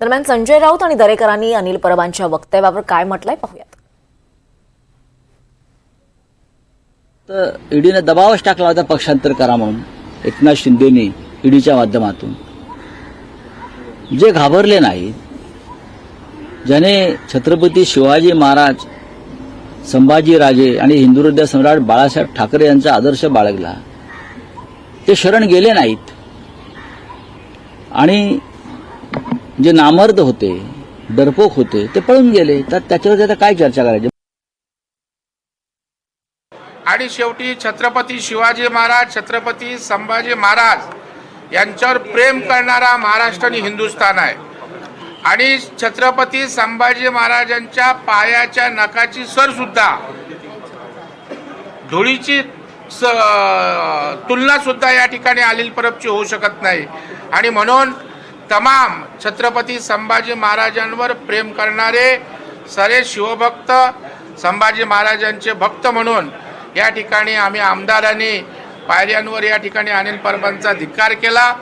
दरम्यान संजय राऊत आणि दरेकरांनी अनिल परबांच्या वक्तव्यावर काय म्हटलंय पाहूयात. तर ईडीने दबावच टाकला होता पक्षांतर करा म्हणून. एकनाथ शिंदेनी ईडीच्या माध्यमातून. जे घाबरले नाहीत ज्याने छत्रपती शिवाजी महाराज संभाजीराजे आणि हिंदुहृदय सम्राट बाळासाहेब ठाकरे यांचा आदर्श बाळगला. ते शरण गेले नाहीत. आणि जे नामर्द होते डरपोक होते ते पळून गेले. तर त्याच्यावर आता काय चर्चा करायची? आणि शेवटी छत्रपती शिवाजी महाराज छत्रपती संभाजी महाराज यांच्यावर प्रेम करणारा महाराष्ट्र आणि हिंदुस्थान आहे. आणि छत्रपती संभाजी महाराजांच्या पायाच्या नखाची सर सुद्धा धुळीची स तुलना सुद्धा या ठिकाणी अनिल परबची होऊ शकत नाही. आणि म्हणून तमाम छत्रपती संभाजी महाराजांवर प्रेम करणारे सारे शिवभक्त संभाजी महाराजांचे भक्त म्हणून या ठिकाणी आम्ही आमदारांनी पायऱ्यांवर या ठिकाणी अनिल परबांचा धिक्कार केला.